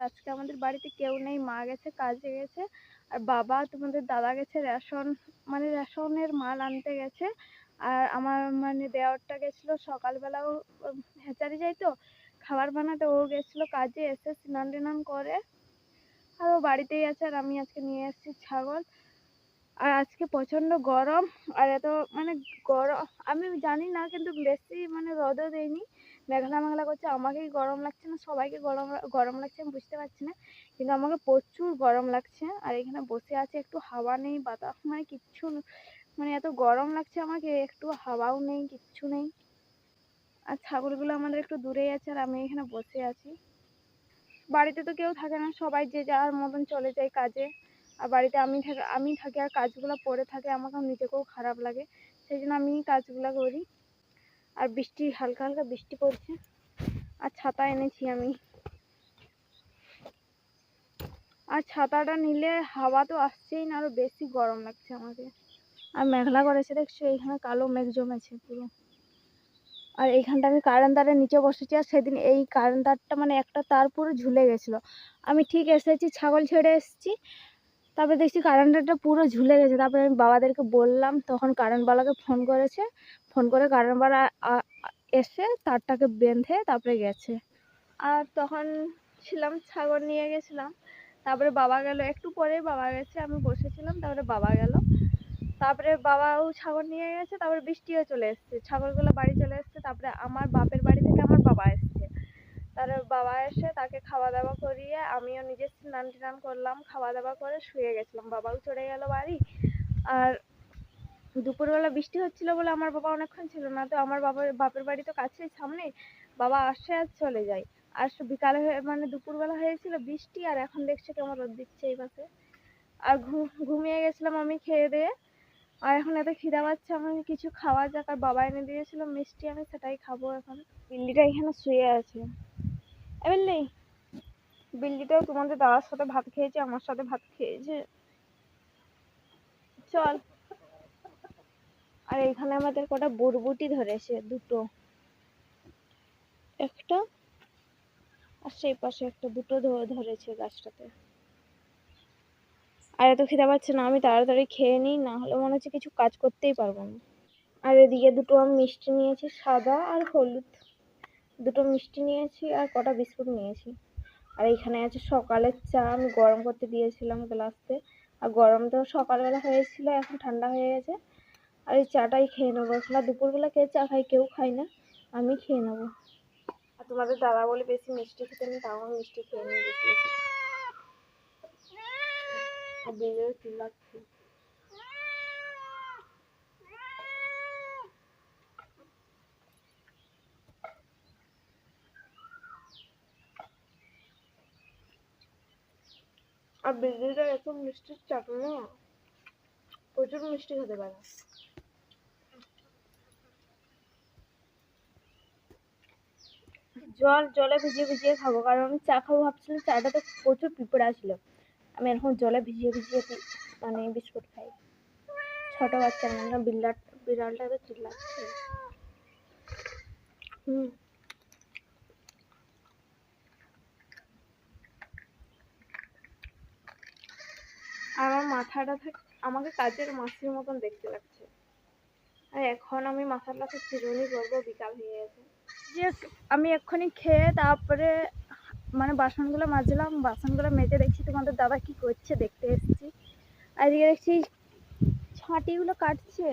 আজকে আমাদের বাড়িতে কেউ নেই, মা গেছে, কাজে গেছে। আর বাবা তোমাদের দাদা গেছে, রেশন মানে রেশনের মাল আনতে গেছে। আর আমার মানে দেওরটা গেছিল সকালবেলাও হেঁচারি যাই তো, খাবার বানাতে ও গেছিল কাজে, এসে স্নান টান করে। আর ও বাড়িতেই আছে আর আমি আজকে নিয়ে এসেছি ছাগল। আর আজকে প্রচণ্ড গরম, আর এত মানে গরম, আমি জানি না, কিন্তু বেশি মানে রোদও দেয়নি মেঘলা মেঘলা করছে, আমাকেই গরম লাগছে না, সবাইকে গরম গরম লাগছে, আমি বুঝতে পারছি না। কিন্তু আমাকে প্রচুর গরম লাগছে, আর এখানে বসে আছে একটু হাওয়া নেই, বাতাস মানে কিচ্ছু মানে এত গরম লাগছে আমাকে, একটু হাওয়াও নেই, কিচ্ছু নেই। আর ছাগলগুলো আমাদের একটু দূরেই আছে, আর আমি এখানে বসে আছি। বাড়িতে তো কেউ থাকে না, সবাই যে যার মতন চলে যায় কাজে। আর বাড়িতে আমি থাকি আমি থাকি আর কাজগুলো পড়ে থাকে আমাকে নিজেকেও খারাপ লাগে। সেই জন্য আমি কাজগুলো করি। আর বৃষ্টি, হালকা হালকা বৃষ্টি পড়ছে। আর ছাতা এনেছি আমি। আর ছাতাটা নিলে হাওয়া তো আসছেই না, আরও বেশি গরম লাগছে আমাকে। আর মেঘলা করেছে দেখছ, এইখানে কালো মেঘ জমেছে পুরো। আর এইখানটা আমি কারেন্ট তারের নিচে বসেছি, আর সেদিন এই কারেন্ট তারটা মানে একটা তার পুরো ঝুলে গেছিল। আমি ঠিক এসেছি, ছাগল ছেড়ে এসেছি। তারপরে দেখছি কারেন্ট তারটা পুরো ঝুলে গেছে। তারপরে আমি বাবাদেরকে বললাম, তখন কারেন্টওয়ালাকে ফোন করেছে। ফোন করে কারেন্টওয়ালা এসে তারটাকে বেঁধে তারপরে গেছে। আর তখন ছিলাম, ছাগল নিয়ে গেছিলাম। তারপরে বাবা গেল, একটু পরে বাবা গেছে, আমি বসেছিলাম, তারপরে বাবা গেল। তারপরে বাবাও ছাগল নিয়ে গেছে, তারপরে বৃষ্টিও চলে এসছে। ছাগলগুলো বাড়ি চলে এসছে, তারপরে আমার বাপের বাড়ি থেকে আমার বাবা এসছে। বাবা এসে তাকে খাওয়া দাওয়া করিয়ে আমিও নিজে স্নান টান করলাম খাওয়া দাওয়া করে শুয়ে গেছিলাম। বাবাও চলে গেল বাড়ি। আর দুপুরবেলা বৃষ্টি হচ্ছিল বলে আমার বাবা অনেকক্ষণ ছিল না, তো আমার বাবার, বাপের বাড়ি তো কাছেই, সামনে। বাবা আসে আর চলে যায়। আর বিকালে হয়ে মানে দুপুরবেলা হয়েছিল বৃষ্টি, আর এখন দেখছে কেমন রোদ দিচ্ছে এই পাশে। আর ঘুমিয়ে গেছিলাম আমি খেয়ে দিয়ে। আর এখন এত খিদা পাচ্ছে আমি কিছু খাওয়া যাক। আর বাবা এনে দিয়েছিল, মিষ্টি আমি সেটাই খাব এখন। বিল্লিটা এখানে শুয়ে আছে। এ বিল্লি বিল্লিটাও তোমাদের দাদার সাথে ভাত খেয়েছে, আমার সাথে ভাত খেয়েছে। চল। আর এখানে আমাদের কটা বরবটি ধরেছে, দুটো। একটা আর সেই পাশে একটা দুটো ধরেছে গাছটাতে। আর এত খেতে পাচ্ছে না, আমি তাড়াতাড়ি খেয়ে নিই, না হলে মনে হচ্ছে কিছু কাজ করতেই পারব না। আর এদিকে দুটো আমি মিষ্টি নিয়েছি, সাদা আর হলুদ। দুটো মিষ্টি নিয়েছি আর কটা বিস্কুট নিয়েছি। আর এখানে আছে সকালের চা, আমি গরম করতে দিয়েছিলাম গ্লাসে আর গরম তো সকালবেলা হয়েছিল, এখন ঠান্ডা হয়ে গেছে। আর এই চাটাই খেয়ে নেব। এখন আর দুপুরবেলা কে চা খাই কেউ খাই না। আমি খেয়ে নেব। আর তোমাদের দাদা বলে বেশি মিষ্টি খেতে নেই, তাও আমি মিষ্টি খেয়ে বেশি বেশি। আর বিলের চিল্লাচ্ছি আর বিল্লিটা এত মিষ্টির চাটু, না? প্রচুর মিষ্টি খেতে পারে। জল, জলে ভিজিয়ে ভিজিয়ে খাব, কারণ আমি চা খাব ভাবছিলাম চাটাতে প্রচুর পিঁপড়া ছিল। আমি এখন জলে ভিজিয়ে ভিজিয়ে মানে বিস্কুট খাই। ছোট বাচ্চার মানে বিড়াল বিড়ালটা তো চিল্লাচ্ছে। হুম। মাথাটা আমাকে কাজের মাসির মতন দেখতে লাগছে। আর এখন আমি মাথাটাকে চিরুনি করব বিকাল হয়ে গেছে। যে আমি এক্ষুনি খেয়ে তারপরে মানে বাসনগুলো মাজলাম, বাসনগুলো মেজে দেখছি তোমাদের দাদা কি করছে দেখতে এসেছি। আর এদিকে দেখছি ছাঁটিগুলো কাটছে।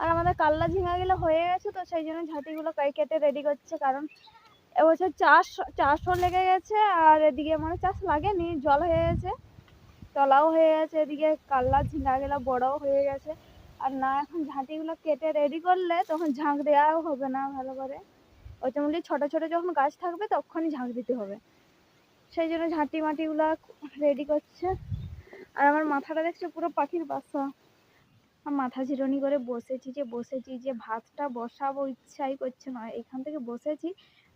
আর আমাদের কাল্লা ঝিঙাগুলো হয়ে গেছে তো, সেই জন্য ঝাঁটিগুলো কেটে রেডি করছে, কারণ এবছর চাষ, চাষও লেগে গেছে, আর এদিকে মানে চাষ লাগেনি, জল হয়ে গেছে। তলাও হয়ে গেছে, এদিকে কাল্লা ঝিঙাগুলো বড়ও হয়ে গেছে। আর না, এখন ঝাঁটিগুলো কেটে রেডি করলে তখন ঝাঁক দেওয়াও হবে না ভালো করে। ওই জন্য ছোটো ছোটো যখন গাছ থাকবে তখনই ঝাঁক দিতে হবে। সেই জন্য ঝাঁটি মাটিগুলো রেডি করছে। আর আমার মাথাটা দেখছে পুরো পাখির বাসা। আর মাথা ঝিরনি করে বসেছি যে বসেছি যে, ভাতটা বসাবো ইচ্ছাই করছে না। এখান থেকে বসেছি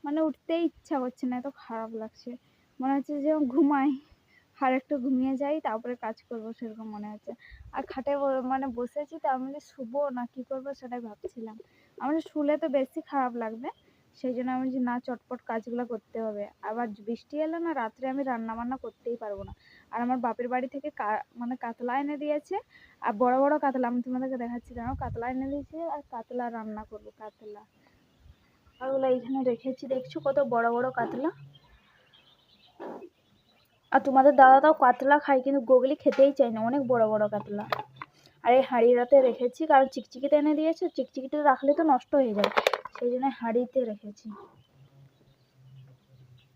মানে উঠতেই ইচ্ছা করছে না, এত খারাপ লাগছে। মনে হচ্ছে যে ঘুমাই। আর একটু ঘুমিয়ে যাই, তারপরে কাজ করব সেরকম মনে হচ্ছে। আর খাটে মানে বসেছি তো, আমি শুবো না, কি করব সেটাই ভাবছিলাম। আমার শুলে তো বেশি খারাপ লাগবে, সেই জন্য আমি বলছি না, চটপট কাজগুলো করতে হবে। আবার বৃষ্টি এলে না, রাত্রে আমি রান্না বান্না করতেই পারব না। আর আমার বাপের বাড়ি থেকে কা- মানে কাতলা এনে দিয়েছে, আর বড় বড় কাতলা, আমি তোমাদেরকে দেখাচ্ছি, জানো? কাতলা এনে দিয়েছে, আর কাতলা রান্না করব, কাতলা। আর ওগুলো এইখানে রেখেছি, দেখছ কত বড় বড় কাতলা? আর তোমাদের দাদা তাও কাতলা খায়, কিন্তু গোগলি খেতেই চায় না। অনেক বড় বড় কাতলা। আর এই হাঁড়িটাতে রেখেছি, কারণ চিকচিকিতে এনে দিয়েছে, চিকচিকিতে রাখলে তো নষ্ট হয়ে যাবে সেই জন্য হাঁড়িতে রেখেছি।